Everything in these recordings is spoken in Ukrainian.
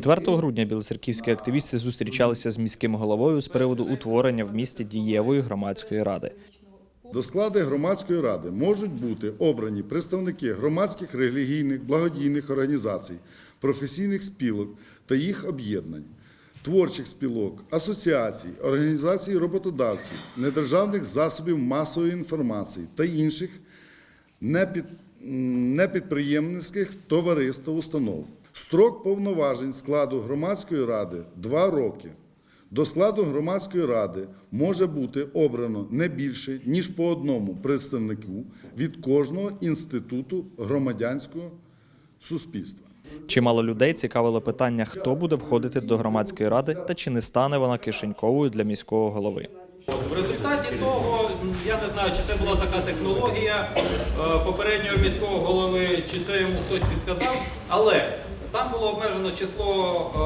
4 грудня білоцерківські активісти зустрічалися з міським головою з приводу утворення в місті дієвої громадської ради. До складу громадської ради можуть бути обрані представники громадських релігійних благодійних організацій, професійних спілок та їх об'єднань, творчих спілок, асоціацій, організацій роботодавців, недержавних засобів масової інформації та інших непідприємницьких товариств та установ. Строк повноважень складу громадської ради – два роки. До складу громадської ради може бути обрано не більше, ніж по одному представнику від кожного інституту громадянського суспільства. Чимало людей цікавило питання, хто буде входити до громадської ради та чи не стане вона кишеньковою для міського голови. В результаті того, я не знаю, чи це була така технологія е, попереднього міського голови, чи це йому хтось підказав, але там було обмежено число е,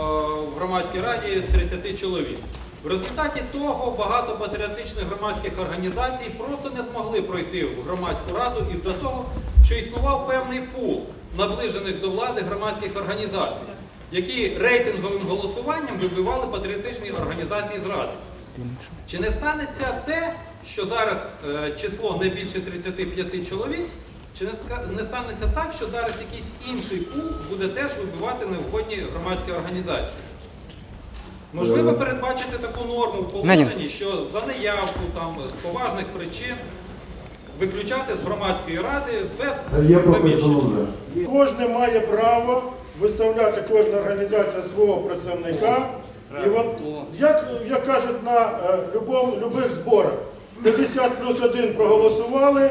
в громадській раді з 30 чоловік. В результаті того багато патріотичних громадських організацій просто не змогли пройти в громадську раду із-за того, що існував певний пул наближених до влади громадських організацій, які рейтинговим голосуванням вибивали патріотичні організації з ради. Чи не станеться те, що зараз е, число не більше 35 чоловік, чи не, не станеться так, що зараз якийсь інший пул буде теж вибивати неугодні громадські організації? Можливо, передбачити таку норму в положенні, що за неявку там, з поважних причин виключати з громадської ради без заміщення. Кожен має право виставляти кожна організація свого представника. І от, як, як кажуть на е, любом, любих зборах, 50 плюс 1 проголосували,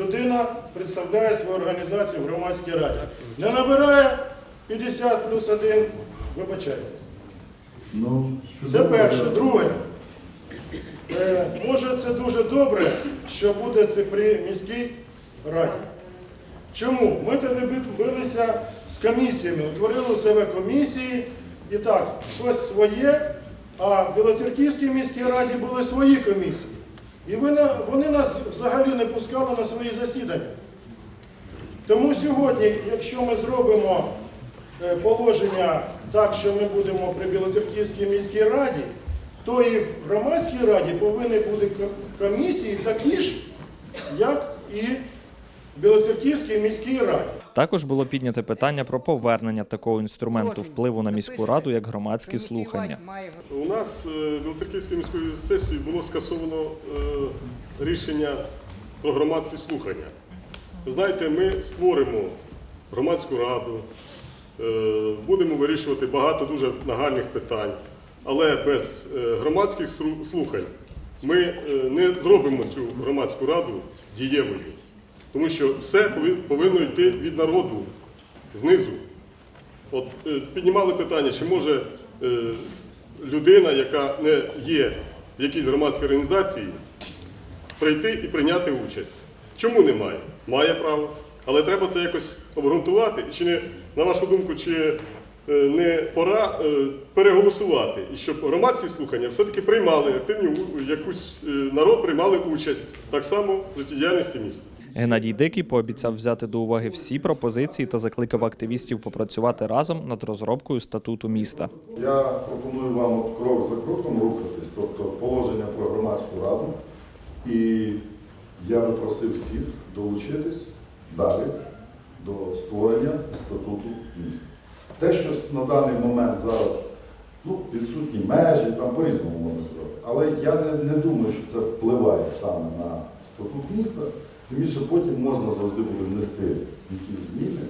людина представляє свою організацію в громадській раді. Не набирає 50 плюс 1, вибачайте. Ну, Це перше. Друге. Е, може, це дуже добре, що буде це при міській раді. Чому? Ми тоді билися з комісіями, утворили у себе комісії і так, щось своє, а в Білоцерківській міській раді були свої комісії. І вони, нас взагалі не пускали на свої засідання. Тому сьогодні, якщо ми зробимо е, положення так, що ми будемо при Білоцерківській міській раді, то і в громадській раді повинні бути комісії такі ж, як і в Білоцерківській міській раді. Також було піднято питання про повернення такого інструменту впливу на міську раду як громадські слухання. У нас е, Білоцерківської міської сесії було скасовано е, рішення про громадські слухання. Ви знаєте, ми створимо громадську раду, е, будемо вирішувати багато дуже нагальних питань, але без громадських слухань ми не зробимо цю громадську раду дієвою. Тому що все повинно йти від народу знизу. От е, піднімали питання, чи може е, людина, яка не є в якійсь громадській організації, прийти і прийняти участь. Чому немає? Має право. Але треба це якось обґрунтувати. Чи не, на вашу думку, чи е, не пора переголосувати, і щоб громадські слухання все-таки приймали активні якусь народ приймали участь так само в життєдіяльності міста. Геннадій Дикий пообіцяв взяти до уваги всі пропозиції та закликав активістів попрацювати разом над розробкою статуту міста. Я пропоную вам крок за кроком рухатись, тобто положення про громадську раду. І я би просив всіх долучитись далі до створення статуту міста. Те, що на даний момент зараз ну, відсутні межі, там по-різному можна казати. Але я не, не думаю, що це впливає саме на статут міста. Тим більше потім можна завжди буде внести якісь зміни.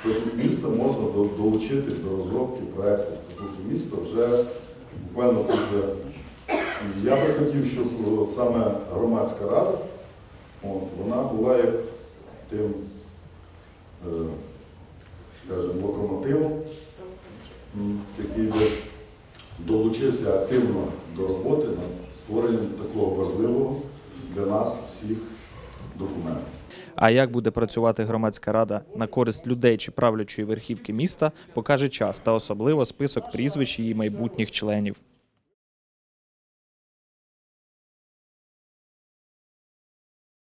Статут міста можна долучити до розробки проекту статуту міста вже буквально після. Я би хотів, щоб саме громадська рада, от, вона була як тим, е, скажімо, локомотивом, який би долучився активно до роботи над створенням такого важливого всіх документів. А як буде працювати громадська рада на користь людей чи правлячої верхівки міста, покаже час та особливо список прізвищ її майбутніх членів.